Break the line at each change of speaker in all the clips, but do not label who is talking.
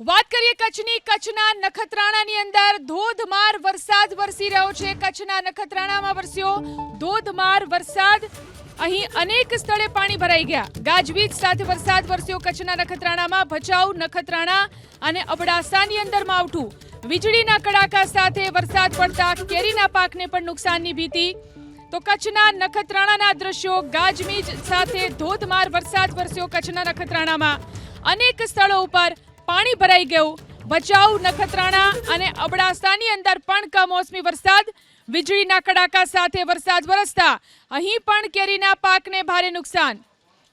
વાત કરીએ કચ્છની, કચ્છના નખત્રાણાની અંદર ધોધમાર વરસાદ વરસી રહ્યો છે. કચ્છના નખત્રાણામાં વરસ્યો ધોધમાર વરસાદ. અહીં અનેક સ્થળે પાણી ભરાઈ ગયા. ગાજવીજ સાથે વરસાદ વરસ્યો કચ્છના નખત્રાણામાં. ભચાઉ, નખત્રાણા અને અબડાસાની અંદર માવઠું વીજળીના કડાકા સાથે વરસાદ પડતા કેરીના પાકને પણ નુકસાનની ભીતિ. તો કચ્છના નખત્રાણાના દ્રશ્યો, ગાજવીજ સાથે ધોધમાર વરસાદ વરસ્યો કચ્છના નખત્રાણામાં. અનેક સ્થળો ઉપર પાણી ભરાઈ ગયું. ભચાઉ નખત્રાણા અને અબડાસાની અંદર પણ કમોસમી વરસાદ. વીજળીના કડાકા સાથે વરસાદ વરસતા. અહીં પણ કેરીના પાકને ભારે નુકસાન.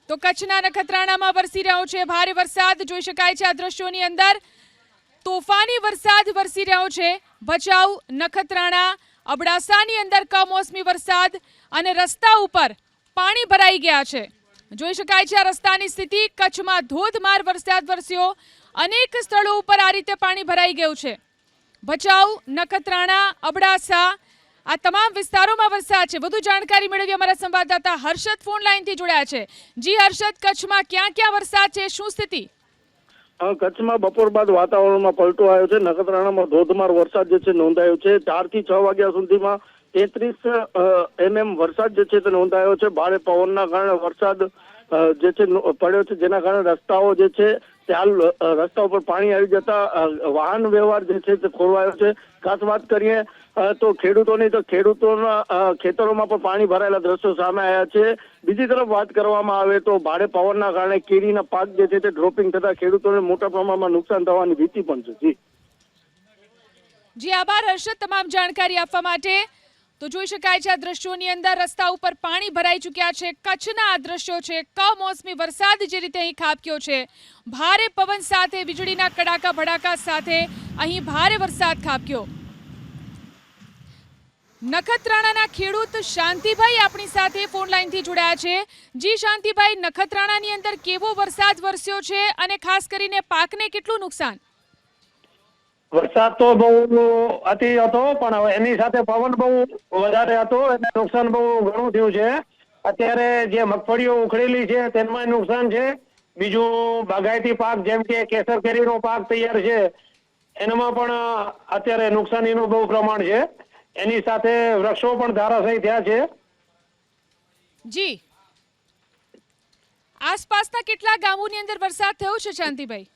તો કચ્છના નખત્રાણામાં વરસી રહ્યો છે ભારે વરસાદ. જોઈ શકાય છે આ દ્રશ્યોની અંદર. તોફાની વરસાદ વરસી રહ્યો છે. ભચાઉ નખત્રાણા, અબડાસાની અંદર કમોસમી વરસાદ અને રસ્તા ઉપર પાણી ભરાઈ ગયા છે. જોઈ શકાય છે આ રસ્તાની સ્થિતિ. કચ્છમાં ધોધમાર વરસાદ વરસ્યો. અનેક સ્થળો ઉપર આ રીતે પાણી ભરાઈ ગયું છે. ભચાઉ, નખત્રાણા, અબડાસા આ તમામ વિસ્તારોમાં વરસાદ છે. વધુ જાણકારી મેળવી અમારા સંવાદદાતા હર્ષદ ફોન લાઈનથી જોડાયા છે. જી હર્ષદ, કચ્છમાં ક્યાં ક્યાં વરસાદ છે? શું સ્થિતિ?
કચ્છમાં બપોર બાદ વાતાવરણમાં પલટો આવ્યો છે. નખત્રાણામાં ધોધમાર વરસાદ જે છે નોંધાયો છે. ચારથી છ વાગ્યા સુધીમાં તેત્રીસ એમએમ વરસાદ જે છે તે નોંધાયો છે. ભારે પવનના કારણે વરસાદ જે છે પડ્યો છે. જેના કારણે રસ્તાઓ જે છે તે હાલ અ, રસ્તા ઉપર પાણી આવી જતા વાહન વ્યવહાર જે છે તે ખોરવાયો છે. ખાસ વાત કરીએ તો ખેડૂતોની તો ખેડૂતોના ખેતરોમાં પણ પાણી ભરાયેલા દ્રશ્યો સામે આવ્યા છે. બીજી તરફ વાત કરવામાં આવે તો ભારે પવનના કારણે કેરીના પાક જે છે તે ડ્રોપિંગ થતા ખેડૂતોને મોટા પ્રમાણમાં નુકસાન થવાની ભીતિ પણ છે. જી.
જી આભાર હર્ષદ તમામ જાણકારી આપવા માટે. તો જોઈ શકાય છે આ દ્રશ્યોની અંદર રસ્તા ઉપર પાણી ભરાઈ ચૂક્યા છે. કચ્છના આ દ્રશ્યો છે. કમોસમી વરસાદ જે રીતે અહીં ખાબક્યો છે. ભારે પવન સાથે, વીજળીના કડાકા ભડાકા સાથે અહીં ભારે વરસાદ ખાબક્યો. નખત્રાણાના ખેડૂત શાંતિભાઈ આપણી સાથે ફોન લાઈનથી જોડાયા છે. જી શાંતિભાઈ, નખત્રાણાની અંદર કેવો વરસાદ વરસ્યો છે અને ખાસ કરીને પાકને કેટલું નુકસાન?
વરસાદ તો બહુ અતિ હતો, પણ એની સાથે પવન બહુ વધારે હતો એટલે નુકસાન બહુ ઘણું થયું છે. અત્યારે જે મગફળીઓ ઉખડેલી છે તેમાં નુકસાન છે. બીજું બાગાયતી પાક જેમ કે કેસર કેરીનો પાક તૈયાર છે, એનામાં પણ અત્યારે નુકસાનીનું બહુ પ્રમાણ છે. એની સાથે વૃક્ષો પણ ધારાશાયી થયા છે.
જી. આસપાસના કેટલા ગામોની અંદર વરસાદ થયો છે, શાંતિભાઈ?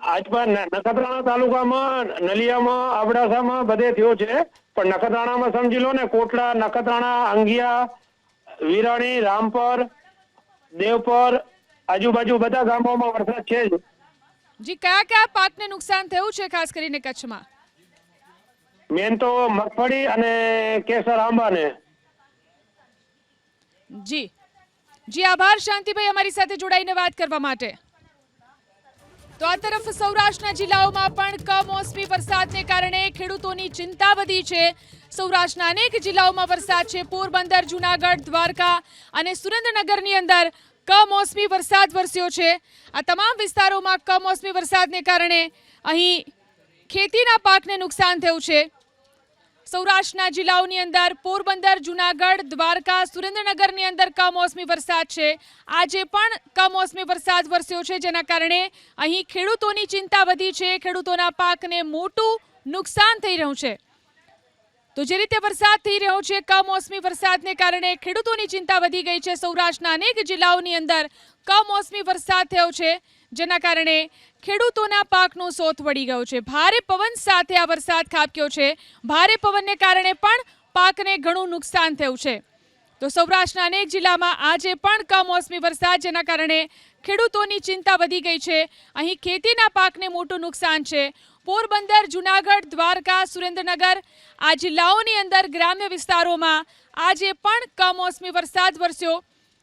આજમાં નખત્રાણા તાલુકામાં નલિયામાં અબડાસામાં બધે થયો છે. પણ નખત્રાણામાં સમજી લો ને કોટડા નખત્રાણા અંગિયા વિરાણી રામપર દેવપર આજુબાજુ બધા ગામોમાં વરસાદ છે જ.
જી કયા કયા પાકને નુકસાન થયું છે ખાસ કરીને કચ્છમાં?
મેન તો મગફળી અને કેસર આંબાને.
જી. જી આભાર શાંતિભાઈ અમારી સાથે જોડાઈને વાત કરવા માટે. તો આ તરફ સૌરાષ્ટ્રના જિલ્લાઓમાં પણ કમોસમી વરસાદને કારણે ખેડૂતોની ચિંતા વધી છે. સૌરાષ્ટ્રના અનેક જિલ્લાઓમાં વરસાદ છે. પોરબંદર, જુનાગઢ, દ્વારકા અને સુરેન્દ્રનગરની અંદર કમોસમી વરસાદ વરસ્યો છે. આ તમામ વિસ્તારોમાં કમોસમી વરસાદને કારણે અહીં ખેતીના પાકને નુકસાન થયું છે. સૌરાષ્ટ્રના જિલ્લાઓની અંદર, પોરબંદર, જુનાગઢ, દ્વારકા, સુરેન્દ્રનગરની અંદર કમોસમી વરસાદ છે. આજે પણ કમોસમી વરસાદ વરસ્યો છે, જેના કારણે અહીં ખેડૂતોની ચિંતા વધી છે. ખેડૂતોના પાકને મોટું નુકસાન થઈ રહ્યું છે. તો જે રીતે વરસાદ થઈ રહ્યો છે, કમોસમી વરસાદને કારણે ખેડૂતોની ચિંતા વધી ગઈ છે. સૌરાષ્ટ્રના અનેક જિલ્લાઓની અંદર કમોસમી વરસાદ થયો છે. જેના કારણે ખેડૂતોના પાકનો સોથ વળી ગયો છે. ભારે પવન સાથે આ વરસાદ ખાબક્યો છે. ભારે પવનને કારણે પણ પાકને ઘણું નુકસાન થયું છે. તો સૌરાષ્ટ્રના અનેક જિલ્લામાં આજે પણ કમોસમી વરસાદ, જેના કારણે ખેડૂતોની ચિંતા વધી ગઈ છે. અહીં ખેતીના પાકને મોટું નુકસાન છે. પોરબંદર, જુનાગઢ, દ્વારકા, સુરેન્દ્રનગર આ જિલ્લાઓની અંદર ગ્રામ્ય વિસ્તારોમાં આજે પણ કમોસમી વરસાદ વરસ્યો.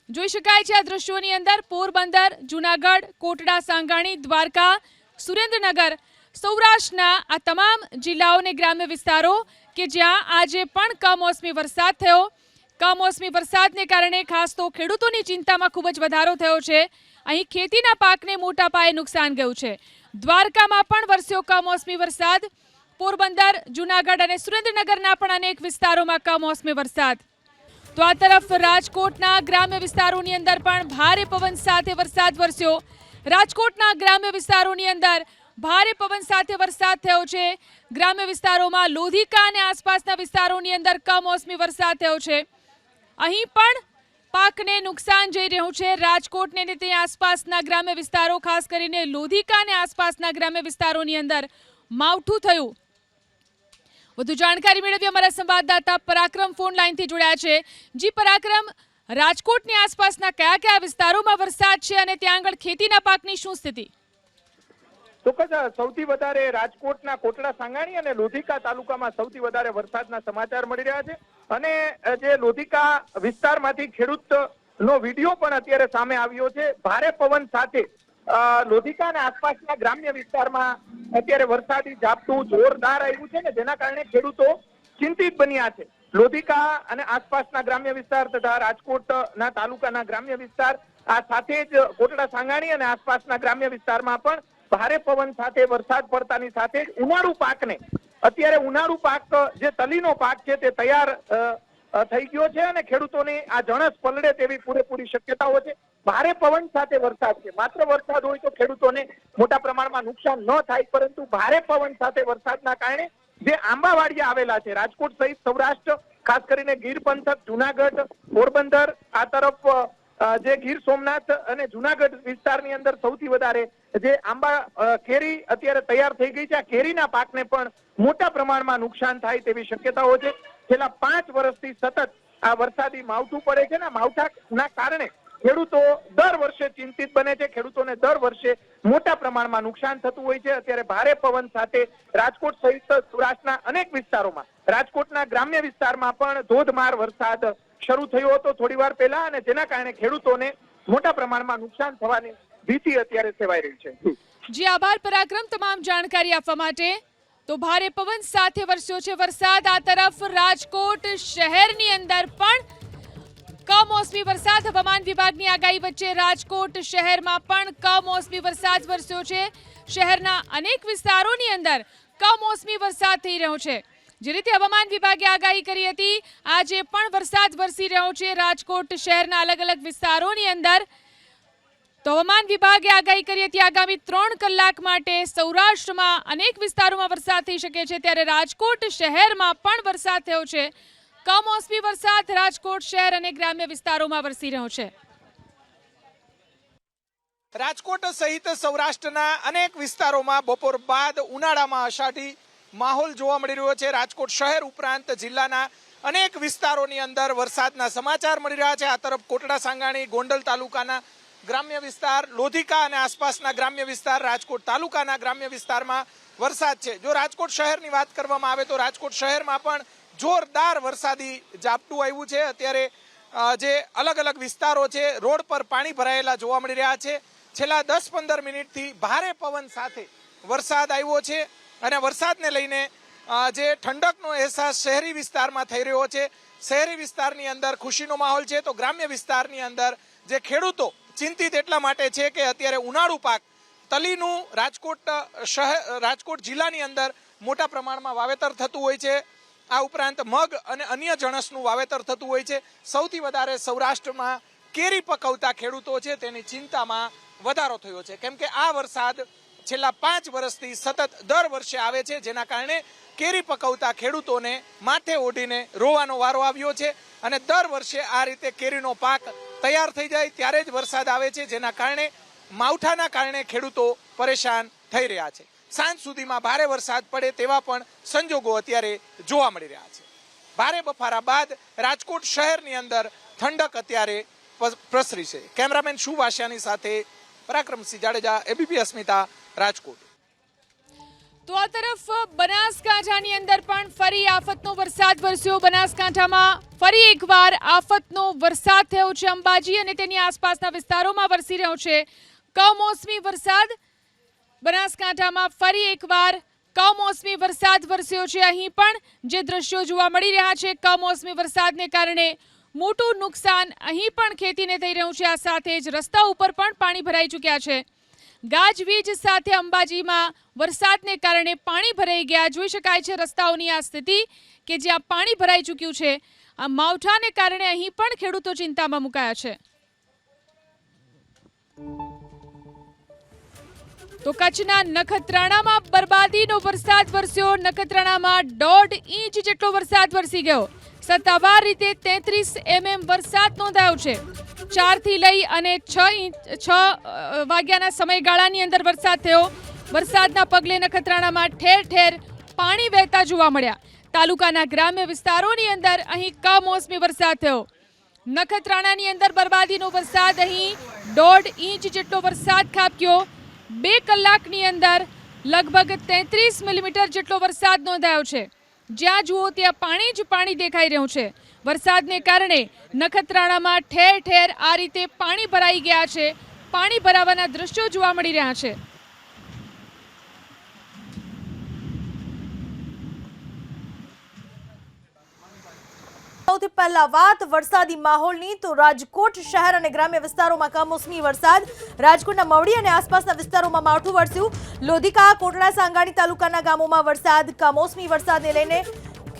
જોઈ શકાય છે આ દ્રશ્યોની અંદર પોરબંદર, જુનાગઢ, કોટડા, સાંગાણી, દ્વારકા, સુરેન્દ્રનગર, સૌરાષ્ટ્રના આ તમામ જિલ્લાઓને ગ્રામ્ય વિસ્તારો કે જ્યાં આજે પણ કમોસમી વરસાદ થયો. કમોસમી વરસાદને કારણે ખાસ તો ખેડૂતોની ચિંતામાં ખૂબ જ વધારો થયો છે. અહીં ખેતીના પાકને મોટા પાયે નુકસાન ગયું છે. દ્વારકામાં પણ વરસ્યો કમોસમી વરસાદ. પોરબંદર, જુનાગઢ અને સુરેન્દ્રનગરના પણ અનેક વિસ્તારોમાં કમોસમી વરસાદ. તો આ તરફ રાજકોટના ગ્રામ્ય વિસ્તારોની અંદર પણ ભારે પવન સાથે વરસાદ વરસ્યો. રાજકોટના ગ્રામ્ય વિસ્તારોની અંદર ભારે પવન સાથે વરસાદ થયો છે. ગ્રામ્ય વિસ્તારોમાં લોધિકા અને આસપાસના વિસ્તારોની અંદર કમોસમી વરસાદ થયો છે. અહીં પણ પાકને નુકસાન જઈ રહ્યું છે. રાજકોટને અને તે આસપાસના ગ્રામ્ય વિસ્તારો, ખાસ કરીને લોધિકા અને આસપાસના ગ્રામ્ય વિસ્તારોની અંદર માવઠું થયું. વધુ જાણકારી મેળવી અમારા સંવાદદાતા પરાક્રમ ફોન લાઈનથી જોડાયા છે. જી પરાક્રમ, રાજકોટની આસપાસના કયા કયા વિસ્તારોમાં વરસાદ છે અને ત્યાં આગળ ખેતીના પાકની શું સ્થિતિ?
ચોક્કસ સૌથી વધારે રાજકોટના કોટડા સાંગાણી અને લોધિકા તાલુકામાં સૌથી વધારે વરસાદના સમાચાર મળી રહ્યા છે. અને જે લોધિકા વિસ્તારમાંથી ખેડૂત નો વીડિયો પણ અત્યારે સામે આવ્યો છે. ભારે પવન સાથે લોધિકા અને આસપાસના ગ્રામ્ય વિસ્તારમાં અત્યારે વરસાદી ઝાપટું જોરદાર આવ્યું છે ને જેના કારણે ખેડૂતો ચિંતિત બન્યા છે. લોધિકા અને આસપાસના ગ્રામ્ય વિસ્તાર તથા રાજકોટના તાલુકાના ગ્રામ્ય વિસ્તાર આ સાથે જ કોટડા સાંગાણી અને આસપાસના ગ્રામ્ય વિસ્તારમાં પણ ભારે પવન સાથે વરસાદ પડતાની સાથે જ ઉનાળુ પાકને અત્યારે ઉનાળુ પાક જે તલીનો પાક છે તે તૈયાર થઈ ગયો છે અને ખેડૂતોને આ જણસ પલળે તેવી પૂરેપૂરી શક્યતાઓ છે. ભારે પવન સાથે વરસાદ છે. માત્ર વરસાદ હોય તો ખેડૂતોને મોટા પ્રમાણમાં નુકસાન ન થાય, પરંતુ ભારે પવન સાથે વરસાદના કારણે જે આંબાવાડિયા આવેલા છે, રાજકોટ સહિત સૌરાષ્ટ્ર, ખાસ કરીને ગીર પંથક, જુનાગઢ, પોરબંદર, આ તરફ જે ગીર સોમનાથ અને જુનાગઢ વિસ્તારની અંદર સૌથી વધારે જે આંબા કેરી અત્યારે તૈયાર થઈ ગઈ છે. આ કેરીના પાકને પણ મોટા પ્રમાણમાં નુકસાન થાય તેવી શક્યતાઓ છે. છેલ્લા પાંચ વર્ષથી સતત આ વરસાદી માવઠું પડે છે ને માવઠાના કારણે ખેડૂતો દર વર્ષે ચિંતિત બને છે. ખેડૂતોને દર વર્ષે મોટા પ્રમાણમાં નુકસાન થતું હોય છે. અત્યારે ભારે પવન સાથે રાજકોટ સહિત સૌરાષ્ટ્રના અનેક વિસ્તારોમાં, રાજકોટના ગ્રામ્ય વિસ્તારમાં પણ ધોધમાર વરસાદ શરૂ થયો હતો થોડી વાર પહેલા અને જેના કારણે ખેડૂતોને મોટા પ્રમાણમાં નુકસાન થવાની ભીતિ અત્યારે સેવાઈ રહી છે.
જી આભાર, પરાક્રમ તમામ જાણકારી આપવા માટે. તો ભારે પવન સાથે વરસ્યો છે વરસાદ. આ તરફ રાજકોટ શહેરની અંદર પણ કમોસમી વરસાદ. હવામાન વિભાગની આગાહી વચ્ચે રાજકોટ શહેરમાં પણ કમોસમી વરસાદ વરસ્યો છે. શહેરના અનેક વિસ્તારોની અંદર કમોસમી વરસાદ થઈ રહ્યો છે. જે રીતે હવામાન વિભાગે આગાહી કરી હતી, આજે પણ વરસાદ વરસી રહ્યો છે રાજકોટ શહેરના અલગ અલગ વિસ્તારોની અંદર. તો હવામાન વિભાગે આગાહી કરી હતી, આગામી ત્રણ કલાક માટે સૌરાષ્ટ્રમાં અનેક વિસ્તારોમાં વરસાદ થઈ શકે છે. ત્યારે રાજકોટ શહેરમાં પણ વરસાદ થયો છે. કમોસમી વરસાદ રાજકોટ શહેર અને ગ્રામ્ય વિસ્તારોમાં વરસી રહ્યો છે.
રાજકોટ સહિત સૌરાષ્ટ્રના અનેક વિસ્તારોમાં બપોર બાદ ઉનાળામાં અષાઢી માહોલ જોવા મળી રહ્યો છે. રાજકોટ શહેર ઉપરાંત જિલ્લાના અનેક વિસ્તારોની અંદર વરસાદના સમાચાર મળી રહ્યા છે. આ તરફ કોટડા, સાંગાણી, ગોંડલ તાલુકાના ગ્રામ્ય વિસ્તાર, લોધિકા અને આસપાસના ગ્રામ્ય વિસ્તાર, રાજકોટ તાલુકાના ગ્રામ્ય વિસ્તારમાં વરસાદ છે. જો રાજકોટ શહેરની વાત કરવામાં આવે તો રાજકોટ શહેરમાં પણ જોરદાર વરસાદી ઝાપટું આવ્યું છે. અત્યારે જે અલગ અલગ વિસ્તારો છે, રોડ પર પાણી ભરાયેલા જોવા મળી રહ્યા છે. છેલ્લા દસ પંદર મિનિટથી ભારે પવન સાથે વરસાદ આવ્યો છે અને વરસાદને લઈને જે ઠંડકનો અહેસાસ શહેરી વિસ્તારમાં થઈ રહ્યો છે. શહેરી વિસ્તારની અંદર ખુશીનો માહોલ છે. તો ગ્રામ્ય વિસ્તારની અંદર જે ખેડૂતો ચિંતિત એટલા માટે છે કે અત્યારે ઉનાળુ પાક તલીનું રાજકોટ શહેર, રાજકોટ જિલ્લાની અંદર મોટા પ્રમાણમાં વાવેતર થતું હોય છે. આ ઉપરાંત મગ અને અન્ય જણસનું વાવેતર થતું હોય છે. સૌથી વધારે સૌરાષ્ટ્રમાં કેરી પકવતા ખેડૂતો છે. તેની ચિંતામાં વધારો થયો છે. કેમ કે આ વરસાદ છેલ્લા પાંચ વર્ષથી સતત દર વર્ષે આવે છે. જેના કારણે કેરી પકવતા ખેડૂતોને માથે ઓઢીને રોવાનો વારો આવ્યો છે અને દર વર્ષે આ રીતે કેરીનો પાક તૈયાર થઈ જાય. ત્યારે જ વરસાદ આવે છે. જેના કારણે માવઠાના કારણે ખેડૂતો પરેશાન થઈ રહ્યા છે. સાંજ સુધીમાં ભારે વરસાદ પડે તેવા પણ સંજોગો અત્યારે જોવા મળી રહ્યા છે. ભારે બફારા બાદ રાજકોટ શહેરની અંદર ઠંડક અત્યારે પ્રસરી છે. કેમેરામેન શુ વાસિયાની સાથે પરાક્રમસિંહ જાડેજા, એબીપી અસ્મિતા, રાજકોટ.
તો આ તરફ બનાસકાંઠાની અંદર પણ ફરી આફતનો વરસાદ વરસ્યો. બનાસકાંઠામાં ફરી એકવાર આફતનો વરસાદ થયો છે અંબાજી અને તેની આસપાસના વિસ્તારોમાં વરસી રહ્યો છે. કમોસમી વરસાદ બનાસકાંઠામાં ફરી એકવાર કમોસમી વરસાદ વરસ્યો છે. અહીં પણ જે દ્રશ્યો જોવા મળી રહ્યા છે, કમોસમી વરસાદને કારણે મોટું નુકસાન અહીં પણ ખેતીને થઈ રહ્યું છે. આ સાથે જ રસ્તા ઉપર પણ પાણી ભરાઈ ચૂક્યા છે. ગાજવીજ સાથે અંબાજીમાં વરસાદને કારણે પાણી ભરાઈ ગયા. જોઈ શકાય છે રસ્તાઓની આ સ્થિતિ કે જ્યાં પાણી ભરાઈ ચૂક્યું છે. આ માવઠાને કારણે અહીં પણ ખેડૂતો ચિંતામાં મુકાયા છે. તો કચ્છના નખત્રાણામાં બરબાદીનો વરસાદ વરસ્યો. નખત્રાણામાં દોઢ ઇંચ જેટલો વરસાદ વરસી ગયો. સત્તાવાર રીતે તેત્રીસ એમએમ વરસાદ નોંધાયો છે. ચારથી લઈ અને છ ઇંચ, છ વાગ્યાના સમયગાળાની અંદર વરસાદ થયો. વરસાદના પગલે નખત્રાણામાં ઠેર ઠેર પાણી વહેતા જોવા મળ્યા. તાલુકાના ગ્રામ્ય વિસ્તારોની અંદર અહીં કમોસમી વરસાદ થયો. નખત્રાણાની અંદર બરબાદીનો વરસાદ અહીં દોઢ ઇંચ જેટલો વરસાદ ખાબક્યો. બે કલાકની અંદર લગભગ તેત્રીસ મિલીમીટર જેટલો વરસાદ નોંધાયો છે. જ્યાં જુઓ ત્યાં પાણી જ પાણી દેખાઈ રહ્યું છે. વરસાદને કારણે નખત્રાણામાં ઠેર ઠેર આ રીતે પાણી ભરાઈ ગયા છે. પાણી ભરાવાના દ્રશ્યો જોવા મળી રહ્યા છે.
પહેલા વાત વરસાદી માહોલની તો રાજકોટ શહેર અને ગ્રામ્ય વિસ્તારોમાં કમોસમી વરસાદ. રાજકોટના મવડી અને આસપાસના વિસ્તારોમાં માવઠું વરસ્યું. લોધિકા, કોટડા, સાંગાણી તાલુકાના ગામોમાં વરસાદ, કમોસમી વરસાદને લઈને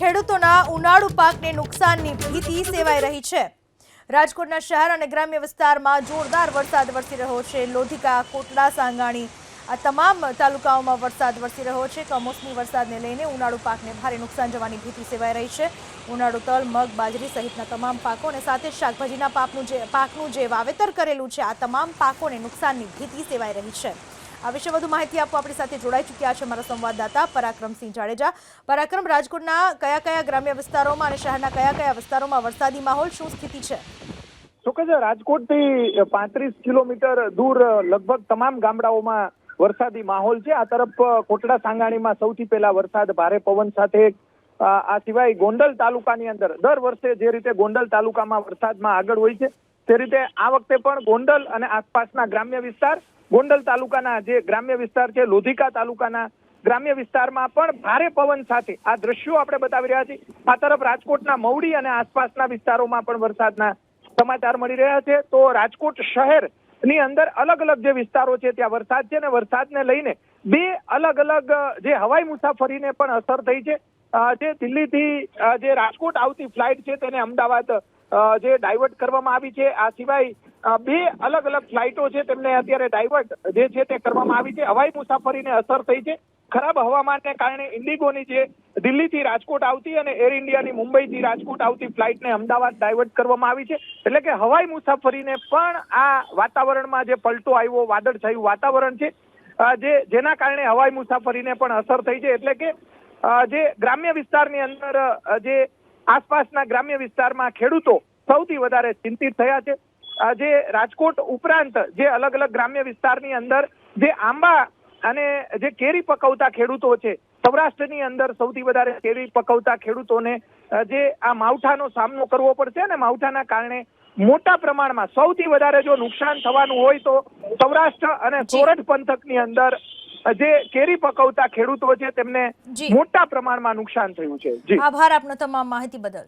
ખેડૂતોના ઉનાળુ પાકને નુકસાનની ભીતિ સેવાઈ રહી છે. રાજકોટના શહેર અને ગ્રામ્ય વિસ્તારમાં જોરદાર વરસાદ વરસી રહ્યો છે. લોધિકા, કોટડા, સાંગાણી આ તમામ તાલુકાઓમાં વરસાદ વરસી રહ્યો છે. કમોસમી વરસાદને લઈને ઉનાળુ પાકને ભારે નુકસાન જવાની ભીતિ સેવાઈ રહી છે. ઉનાળુ તલ, મગ, બાજરી સહિતના તમામ પાકો અને સાથે શાકભાજીના પાકનું જે પાકનું જે વાવેતર કરેલું છે, આ તમામ પાકોને નુકસાનની ભીતિ સેવાઈ રહી છે. આ વિશે વધુ માહિતી આપવા આપણી સાથે જોડાઈ ચૂક્યા છે અમારા સંવાદદાતા પરાક્રમસિંહ જાડેજા. પરાક્રમ, રાજકોટના કયા કયા ગ્રામ્ય વિસ્તારોમાં અને શહેરના કયા કયા વિસ્તારોમાં વરસાદી માહોલ, શું સ્થિતિ છે?
ચોક્કસ, રાજકોટથી પાંત્રીસ કિલોમીટર દૂર લગભગ તમામ ગામડાઓમાં વરસાદી માહોલ છે. આ તરફ કોટડા સાંગાણીમાં સૌથી પહેલા વરસાદ ભારે પવન સાથે આ સિવાય ગોંડલ તાલુકાની અંદર દર વર્ષે જે રીતે ગોંડલ તાલુકામાં વરસાદમાં આગળ હોય છે, તે રીતે આ વખતે પણ ગોંડલ અને આસપાસના ગ્રામ્ય વિસ્તાર, ગોંડલ તાલુકાના જે ગ્રામ્ય વિસ્તાર છે, લોધિકા તાલુકાના ગ્રામ્ય વિસ્તારમાં પણ ભારે પવન સાથે આ દ્રશ્યો આપણે બતાવી રહ્યા છીએ. આ તરફ રાજકોટના મવડી અને આસપાસના વિસ્તારોમાં પણ વરસાદના સમાચાર મળી રહ્યા છે. તો રાજકોટ શહેર ની અંદર અલગ અલગ જે વિસ્તારો છે, ત્યાં વરસાદ છે ને વરસાદને લઈને બે અલગ અલગ જે હવાઈ મુસાફરીને પણ અસર થઈ છે. જે દિલ્હીથી જે રાજકોટ આવતી ફ્લાઇટ છે, તેને અમદાવાદ જે ડાયવર્ટ કરવામાં આવી છે. આ સિવાય બે અલગ અલગ ફ્લાઇટો છે તેમને અત્યારે ડાયવર્ટ જે છે તે કરવામાં આવી છે. હવાઈ મુસાફરીને અસર થઈ છે. ખરાબ હવામાનને કારણે ઇન્ડિગોની જે દિલ્હીથી રાજકોટ આવતી અને એર ઇન્ડિયાની મુંબઈથી રાજકોટ આવતી ફ્લાઇટને અમદાવાદ ડાયવર્ટ કરવામાં આવી છે. એટલે કે હવાઈ મુસાફરીને પણ આ વાતાવરણમાં જે પલટો આવ્યો, વાદળછાયું વાતાવરણ છે જે, જેના કારણે હવાઈ મુસાફરીને પણ અસર થઈ છે. એટલે કે જે ગ્રામ્ય વિસ્તારની અંદર જે આસપાસના ગ્રામ્ય વિસ્તારમાં ખેડૂતો સૌથી વધારે ચિંતિત થયા છે. જે રાજકોટ ઉપરાંત જે અલગ અલગ ગ્રામ્ય વિસ્તારની અંદર જે આંબા અને જે કેરી પકવતા ખેડૂતો છે સૌરાષ્ટ્રની અંદર સૌથી વધારે કેરી પકવતા ખેડૂતોને જે આ માવઠાનો સામનો કરવો પડશે અને માવઠાના કારણે મોટા પ્રમાણમાં સૌથી વધારે જો નુકસાન થવાનું હોય તો સૌરાષ્ટ્ર અને સોરઠ પંથકની અંદર જે કેરી પકવતા ખેડૂતો છે તેમને મોટા પ્રમાણમાં નુકસાન થયું છે.
આભાર આપનો તમામ માહિતી બદલ.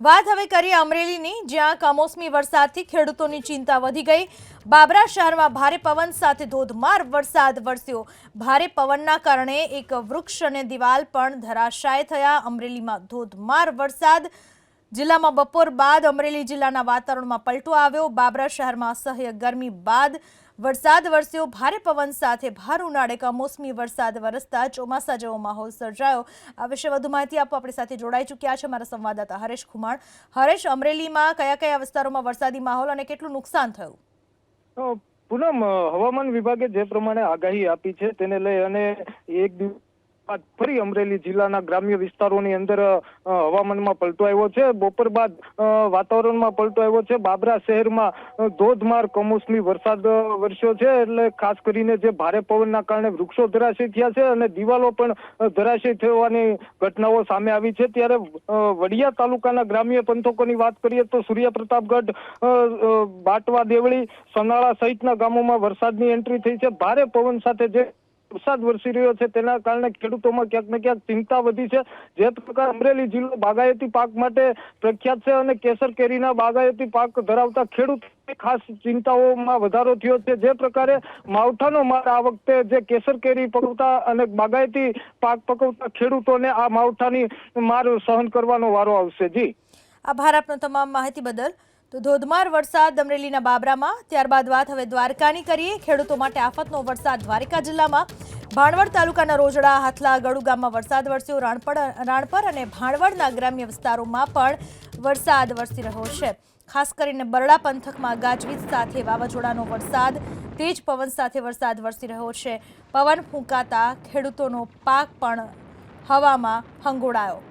વાત હવે કરીએ અમરેલીની, જ્યાં કમોસમી વરસાદથી ખેડૂતોની ચિંતા વધી ગઈ. બાબરા શહેરમાં ભારે પવન સાથે ધોધમાર વરસાદ વરસ્યો. ભારે પવનના કારણે એક વૃક્ષ અને દિવાલ પણ ધરાશાય થયા. અમરેલીમાં ધોધમાર વરસાદ. જિલ્લામાં બપોર બાદ અમરેલી જિલ્લાના વાતાવરણમાં પલટો આવ્યો. બાબરા શહેરમાં અસહ્ય ગરમી બાદ વરસાદ વરસ્યો, ભારે પવન સાથે ભાર ઉનાળે કમોસમી વરસાદ વરસતા ચોમાસા જેવો માહોલ સર્જાયો. આ વિશે વધુ માહિતી આપવા આપણી સાથે જોડાઈ ચૂક્યા છે મારા સંવાદદાતા હરેશ ખુમાણ. હરેશ, અમરેલીમાં કયા કયા વિસ્તારોમાં વરસાદી માહોલ અને કેટલું નુકસાન થયું?
પૂનમ, હવામાન વિભાગે જે પ્રમાણે આગાહી આપી છે, તેને લઈ અને એક દિવસ બાદ ફરી અમરેલી જિલ્લાના ગ્રામ્ય વિસ્તારોની અંદર હવામાનમાં પલટો આવ્યો છે. બપોર બાદ વાતાવરણમાં પલટો આવ્યો છે. બાબરા શહેરમાં ધોધમાર કમોસમી વરસાદ વરસ્યો છે. એટલે ખાસ કરીને જે ભારે પવનના કારણે વૃક્ષો ધરાશય થયા છે અને દિવાલો પણ ધરાશય થવાની ઘટનાઓ સામે આવી છે. ત્યારે વડિયા તાલુકાના ગ્રામ્ય પંથકોની વાત કરીએ તો સૂર્યપ્રતાપગઢ બાટવા દેવળી, સનાળા સહિતના ગામોમાં વરસાદની એન્ટ્રી થઈ છે. ભારે પવન સાથે જે વરસાદ વરસી રહ્યો છે. તેના કારણે ખેડૂતોમાં ક્યાંક ને ક્યાંક ચિંતા વધી છે. જે પ્રકાર અમરેલી જિલ્લો બાગાયતી પાક માટે પ્રખ્યાત છે અને કેસર કેરીના બાગાયતી પાક ધરાવતા ખેડૂત ખાસ ચિંતાઓમાં વધારો થયો છે. જે પ્રકારે માવઠાનો માર આ વખતે જે કેસર કેરી પકવતા અને બાગાયતી પાક પકવતા ખેડૂતોને આ માવઠાની માર સહન કરવાનો વારો આવશે. જી.
આભાર આપનો તમામ માહિતી બદલ. તો ધોધમાર વરસાદ અમરેલીના બાબરામાં, ત્યારબાદ વાત હવે દ્વારકાની કરીએ. ખેડૂતો માટે આફતનો વરસાદ દ્વારકા જિલ્લામાં. ભાણવડ તાલુકાના રોજડા, હાથલા ગળુ ગામમાં વરસાદ વરસ્યો. રાણપડ, રાણપર અને ભાણવડના ગ્રામ્ય વિસ્તારોમાં પણ વરસાદ વરસી રહ્યો છે. ખાસ કરીને બરડા પંથકમાં ગાજવીજ સાથે વાવાઝોડાનો વરસાદ, તેજ પવન સાથે વરસાદ વરસી રહ્યો છે. પવન ફૂંકાતા ખેડૂતોનો પાક પણ હવામાં હંગોળાયો.